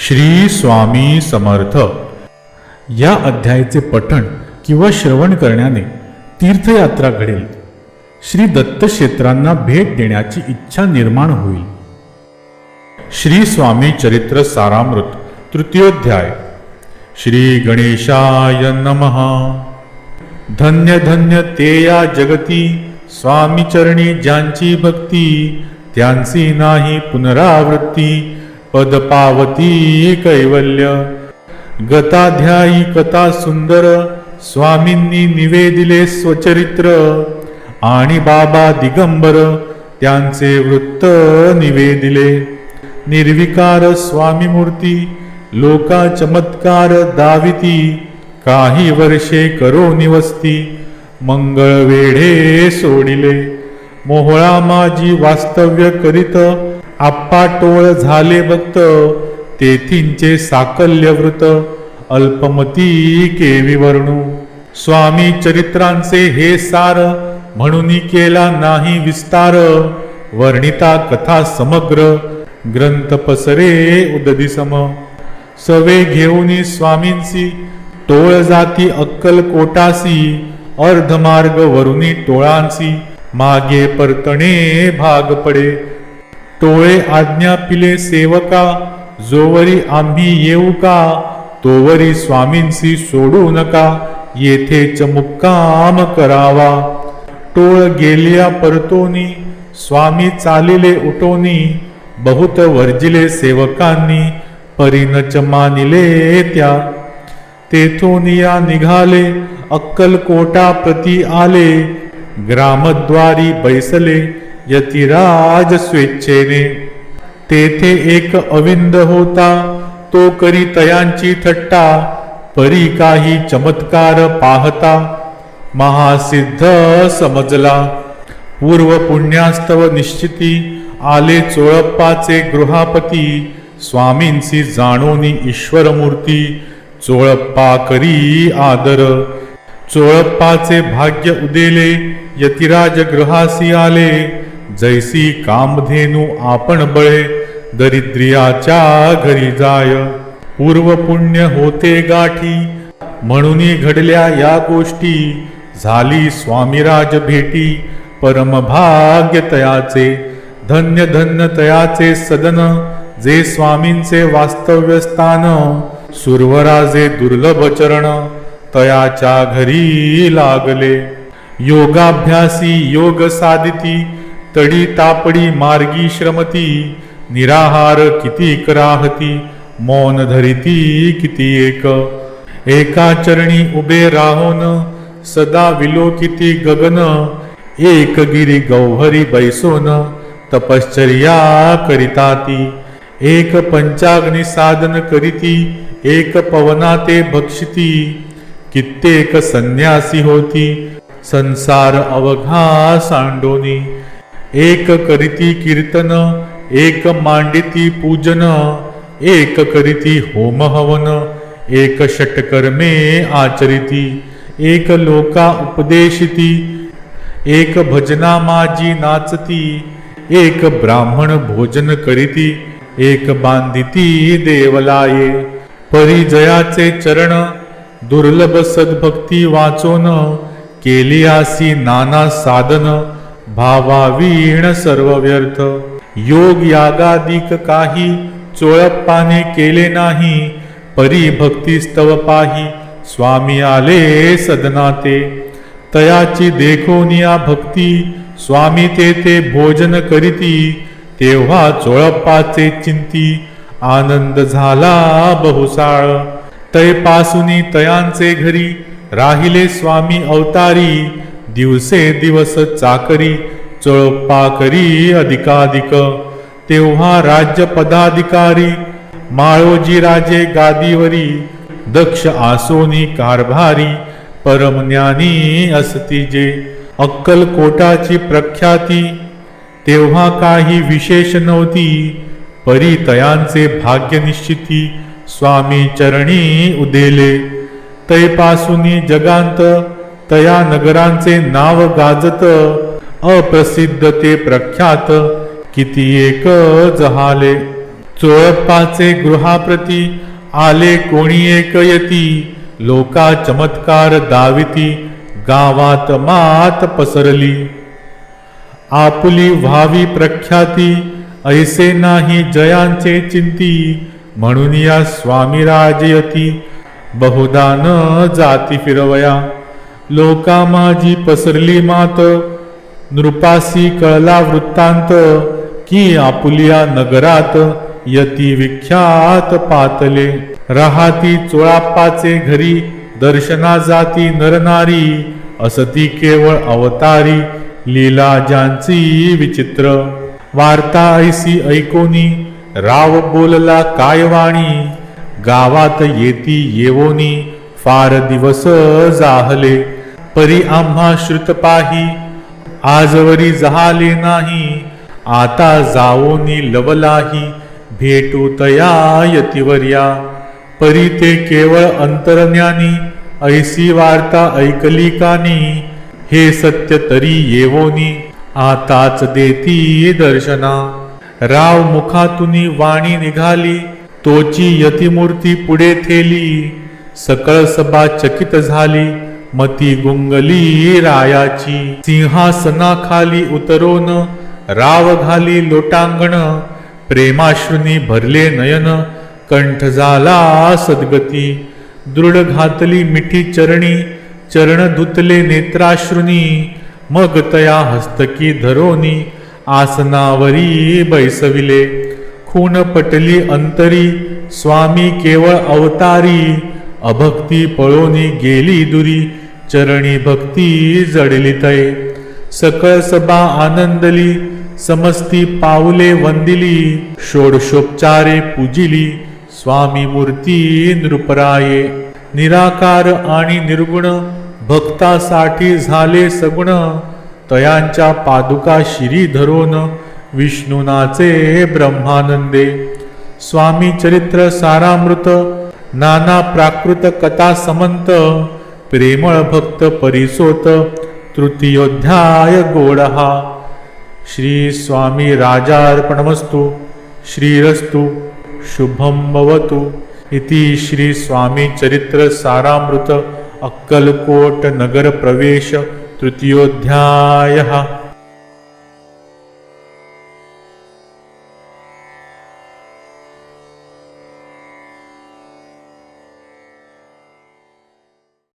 श्री स्वामी समर्थ. या अध्यायाचे पठण किंवा श्रवण करण्याने तीर्थयात्रा घडेल. श्री दत्त क्षेत्रांना भेट देण्याची इच्छा निर्माण होईल. श्री स्वामी चरित्र सारामृत तृतीयोध्याय. श्री गणेशाय नमः. धन्य धन्य ते या जगती स्वामी चरणी ज्यांची भक्ती त्यांची नाही पुनरावृत्ती पद पावती कैवल्य गताध्यायी कथा सुंदर स्वामींनी निवेदिले स्वचरित्र। आणि बाबा दिगंबर त्यांचे वृत्त निवेदिले। निर्विकार स्वामी मूर्ती लोका चमत्कार दाविती। काही वर्षे करो निवस्ती मंगळ वेढे सोडिले। मोहळा माझी वास्तव्य करीत आप्पा टोळ झाले भक्त तेथींचे साकल्य वृत अल्पमती केवी वर्णू. स्वामी चरित्रांचे हे सार म्हणून केला नाही विस्तार वर्णिता कथा समग्र ग्रंथ पसरे उददी सम सवे घेऊनी स्वामींसी टोळ जाती अक्कल कोटासी अर्धमार्ग वरुणी टोळांसी मागे परतणे भाग पडे. टोळे आज्ञा पिले सेवका जोवरी आम्ही येऊ का? तोवरी स्वामींशी सोडू नका येथे चमुक्काम करावा. टोळ गेलिया परतोनी स्वामी चालिले उठोनी बहुत वर्जिले सेवकांनी परिणच मानिले त्या. तेथून या निघाले अक्कलकोटा प्रती आले ग्रामद्वारी बैसले यतिराज स्वेच्छेने. तेथे एक अविंद होता तो करी तयांची थट्टा परी काही चमत्कार पाहता. महासिद्ध समजला. पूर्व पुण्यास्तव निश्चिती आले चोळप्पाचे गृहापती स्वामींसी जाणोनी ईश्वरमूर्ती. चोळप्पा करी आदर. चोळप्पाचे भाग्य उदेले यतिराज गृहासी आले. जैसी कामधेनू आपण बळे दरिद्रियाच्या घरी जाय. पूर्व पुण्य होते गाठी म्हणून घडल्या या गोष्टी. झाली स्वामीराज भेटी परम भाग्य तयाचे. धन्य धन्य तयाचे सदन जे स्वामींचे वास्तव्य स्थान. सुरवराजे दुर्लभ चरण तयाच्या घरी लागले. योगाभ्यासी योग साधिती तडी तापडी मार्गी श्रमती निराहार किती कराहती मौन धरिती किती एक. एका चरणी उभे राहून सदा विलोकिती गगन एक गिरी गौहरी बैसोन तपश्चर्या करिता ती एक पंचाग्नी साधन करीती एक पवना ते भक्षिती कित्येक संन्यासी होती संसार अवघा सांडोनी. एक करीती कीर्तन एक मांडिती पूजन एक करीती होम हवन एक षटकर्मे आचरिती एक लोका उपदेशिती एक भजना माझी नाचती एक ब्राह्मण भोजन करीती एक बांधिती देवलाये परिजयाचे चरण दुर्लभ सद्भक्ती वाचोन केली आसी नाना साधन भावावीण सर्व व्यर्थ. योग यागादिक काही चोळप्पाने केले नाही. परी भक्ती स्तव पाही स्वामी आले सदनाते. तयाची देखोनिया भक्ती स्वामी तेथे भोजन करीती. तेव्हा चोळप्पाचे चिंती आनंद झाला बहुसाळ. तैपासुनी तयांचे घरी राहिले स्वामी अवतारी. दिवसे दिवस चाकरी चोळपाकरी अधिकाधिक. तेव्हा राज्य पदाधिकारी माळोजी राजे गादीवरी दक्ष आसोनी कारभारी परमज्ञानी असती जे. अक्कलकोटाची प्रख्याती तेव्हा काही विशेष नव्हती. परितयांचे भाग्य निश्चिती स्वामी चरणी उदेले. तैपासुनी जगांत तया नगरांचे नाव गाजत अप्रसिद्ध ते प्रख्यात किती एक जहाले. चोळप्पाचे गृहाप्रती आले कोणी एक यती लोका चमत्कार दाविती गावात मात पसरली. आपुली व्हावी प्रख्याती ऐसे नाही जयांचे चिंती म्हणून या स्वामी राजयती बहुधा न जाती फिरवया. लोका माझी पसरली मात. नृपासी कळला वृत्तांत की आपुलिया नगरात यती विख्यात पातले. राहाती चोळाप्पाचे घरी दर्शना जाती नरनारी असती केवळ अवतारी लीला ज्यांची विचित्र. वार्ता ऐसी ऐकोनी राव बोलला काय वाणी गावात येती येवोनी फार दिवस जाहले. परी आम्हा श्रुत पाही आजवरी जहाले नाही आता जाओनी लवलाही भेटू तया यतिवर्या. परी ते केवळ अंतरज्ञानी ऐसी वार्ता ऐकली कानी हे सत्य तरी येवोनी आताच देती दर्शना. राव मुखातुनी वाणी निघाली तोची यतिमूर्ती पुढे थेली सकळ सभा चकित झाली मती गुंगली रायाची. सिंहासनाखाली उतरोन राव घाली लोटांगण प्रेमाश्रुनी भरले नयन कंठ झाला सद्गती. दृढ घातली मिठी चरणी चरण धुतले नेत्राश्रुनी मग तया हस्तकी धरोनी आसनावरी बैसविले. खून पटली अंतरी स्वामी केवळ अवतारी अभक्ती पळोनी गेली दुरी चरणी भक्ती जडली तय. सकळ सभा आनंदली समस्ती पाऊले वंदिली षोडशोपचारे पूजिली स्वामी मूर्ती नृपराये. निराकार आणि निर्गुण भक्तासाठी झाले सगुण तयांच्या पादुका शिरी धरून विष्णुनाचे ब्रह्मानंदे. स्वामी चरित्र सारामृत नाना प्राकृत कथा समंत प्रेमळ भक्त परिसोत तृतीयोध्याय गोडहा. श्री स्वामी राजार्पणमस्तु श्रीरस्तु शुभं भवतु. इति श्री स्वामी चरित्र सारामृत अक्कलकोट नगर प्रवेश तृतीयोध्यायः.